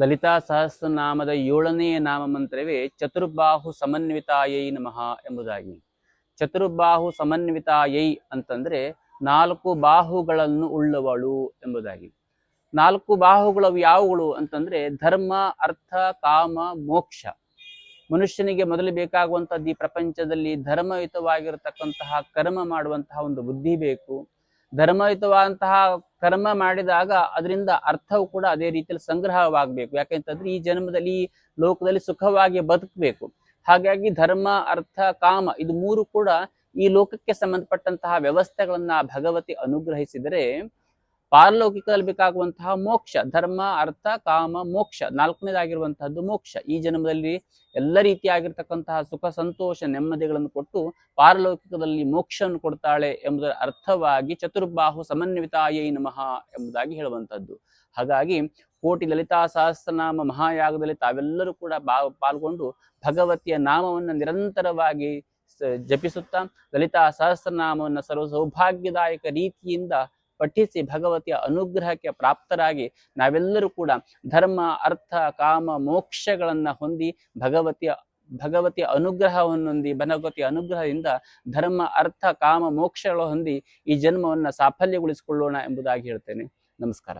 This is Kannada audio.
ಲಲಿತಾ ಸಹಸ್ರನಾಮದ ಏಳನೆಯ ನಾಮ ಮಂತ್ರವೇ ಚತುರ್ಬಾಹು ಸಮನ್ವಿತಾಯೈ ನಮಃ ಎಂಬುದಾಗಿ. ಚತುರ್ಬಾಹು ಸಮನ್ವಿತಾಯೈ ಅಂತಂದ್ರೆ ನಾಲ್ಕು ಬಾಹುಗಳನ್ನು ಉಳ್ಳವಳು ಎಂಬುದಾಗಿ. ನಾಲ್ಕು ಬಾಹುಗಳು ಯಾವುಗಳು ಅಂತಂದ್ರೆ ಧರ್ಮ, ಅರ್ಥ, ಕಾಮ, ಮೋಕ್ಷ. ಮನುಷ್ಯನಿಗೆ ಮೊದಲು ಬೇಕಾಗುವಂತದ್ದು ಈ ಪ್ರಪಂಚದಲ್ಲಿ ಧರ್ಮಯುತವಾಗಿರತಕ್ಕಂತಹ ಕರ್ಮ ಮಾಡುವಂತಹ ಒಂದು ಬುದ್ಧಿ ಬೇಕು. ಧರ್ಮಯುತವಾದಂತಹ ಕರ್ಮ ಮಾಡಿದಾಗ ಅದರಿಂದ ಅರ್ಥವು ಕೂಡ ಅದೇ ರೀತಿಯಲ್ಲಿ ಸಂಗ್ರಹವಾಗಬೇಕು. ಯಾಕೆಂತಂದ್ರೆ ಈ ಜನ್ಮದಲ್ಲಿ ಲೋಕದಲ್ಲಿ ಸುಖವಾಗಿ ಬದುಕಬೇಕು. ಹಾಗಾಗಿ ಧರ್ಮ, ಅರ್ಥ, ಕಾಮ ಇದು ಮೂರು ಕೂಡ ಈ ಲೋಕಕ್ಕೆ ಸಂಬಂಧಪಟ್ಟಂತಹ ವ್ಯವಸ್ಥೆಗಳನ್ನ ಭಗವತಿ ಅನುಗ್ರಹಿಸಿದರೆ ಪಾರಲೌಕಿಕದಲ್ಲಿ ಬೇಕಾಗುವಂತಹ ಮೋಕ್ಷ, ಧರ್ಮ, ಅರ್ಥ, ಕಾಮ, ಮೋಕ್ಷ, ನಾಲ್ಕನೇದಾಗಿರುವಂತಹದ್ದು ಮೋಕ್ಷ. ಈ ಜನ್ಮದಲ್ಲಿ ಎಲ್ಲ ರೀತಿಯಾಗಿರ್ತಕ್ಕಂತಹ ಸುಖ, ಸಂತೋಷ, ನೆಮ್ಮದಿಗಳನ್ನು ಕೊಟ್ಟು ಪಾರಲೌಕಿಕದಲ್ಲಿ ಮೋಕ್ಷವನ್ನು ಕೊಡ್ತಾಳೆ ಎಂಬುದರ ಅರ್ಥವಾಗಿ ಚತುರ್ಬಾಹು ಸಮನ್ವಿತಾಯೈ ನಮಃ ಎಂಬುದಾಗಿ ಹೇಳುವಂಥದ್ದು ಹಾಗಾಗಿ ಕೋಟಿ ಲಲಿತಾ ಸಹಸ್ರನಾಮ ಮಹಾಯಾಗದಲ್ಲಿ ತಾವೆಲ್ಲರೂ ಕೂಡ ಬಾ, ಪಾಲ್ಗೊಂಡು ಭಗವತಿಯ ನಾಮವನ್ನು ನಿರಂತರವಾಗಿ ಜಪಿಸುತ್ತಾ ಲಲಿತಾ ಸಹಸ್ರನಾಮವನ್ನು ಸರ್ವ ಸೌಭಾಗ್ಯದಾಯಕ ರೀತಿಯಿಂದ ಪಠಿಸಿ ಭಗವತಿಯ ಅನುಗ್ರಹಕ್ಕೆ ಪ್ರಾಪ್ತರಾಗಿ ನಾವೆಲ್ಲರೂ ಕೂಡ ಧರ್ಮ, ಅರ್ಥ, ಕಾಮ, ಮೋಕ್ಷಗಳನ್ನ ಹೊಂದಿ ಭಗವತಿಯ ಭಗವತಿಯ ಅನುಗ್ರಹವನ್ನು ಹೊಂದಿ ಭಗವತಿಯ ಅನುಗ್ರಹದಿಂದ ಧರ್ಮ, ಅರ್ಥ, ಕಾಮ, ಮೋಕ್ಷಗಳು ಹೊಂದಿ ಈ ಜನ್ಮವನ್ನ ಸಾಫಲ್ಯಗೊಳಿಸಿಕೊಳ್ಳೋಣ ಎಂಬುದಾಗಿ ಹೇಳ್ತೇನೆ. ನಮಸ್ಕಾರ.